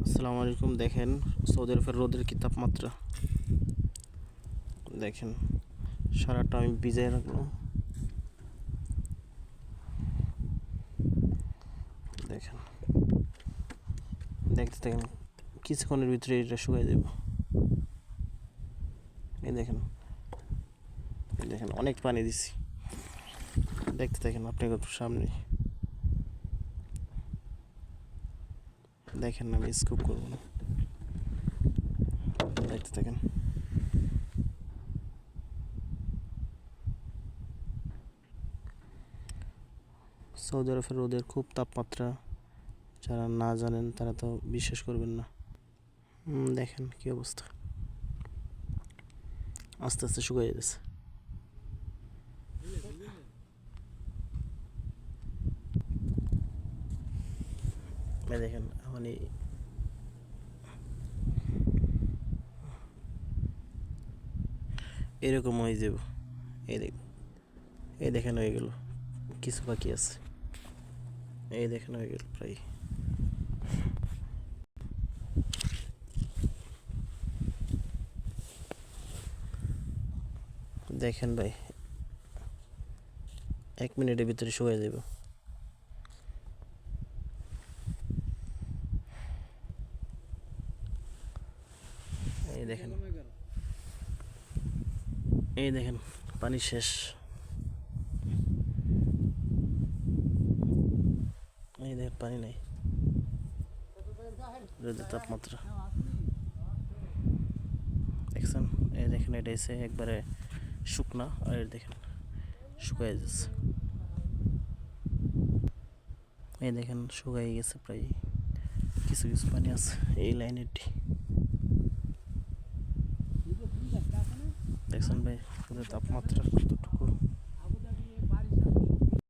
আসসালামু আলাইকুম, দেখেন সৌদি আরবের রোদের কি তাপমাত্রা। দেখেন, সারাটা আমি ভিজাই রাখলাম দেখেন, দেখতে দেখেন কিছুক্ষণের ভিতরে এটা শুকিয়ে দেব এই দেখেন দেখেন, অনেক পানি দিছি। দেখতে দেখেন আপনাকে সামনে। দেখেন আমি স্কুপ করব না। দেখতে থাকেন। সৌদি আরবের রোদের খুব তাপমাত্রা, যারা না জানেন তারা তো বিশ্বাস করবেন না। দেখেন কি অবস্থা। আস্তে আস্তে শুকিয়ে যেতেছে এই দেখেন মানে এরকম হয়ে যাব। এই দেখ এই দেখেন হয়ে গেল। কিছু বাকি আছে। এই দেখেন হয়ে গেল প্রায়। দেখেন ভাই, এক মিনিটের ভিতরে শুয়ে যাব। এই দেখেন। এই দেখেন, পানি শেষ। এই দেখেন, পানি নাই। রোদের তাপমাত্রা। দেখছেন? এই দেখেন, এটা এসে একবারে শুকনা, আর দেখেন শুকাই যাচ্ছে। এই দেখেন শুকাই গেছে প্রায়। কিছু কিছু পানি আছে এই লাইনেরটি। শুনবে তাপমাত্রা কতটুকু?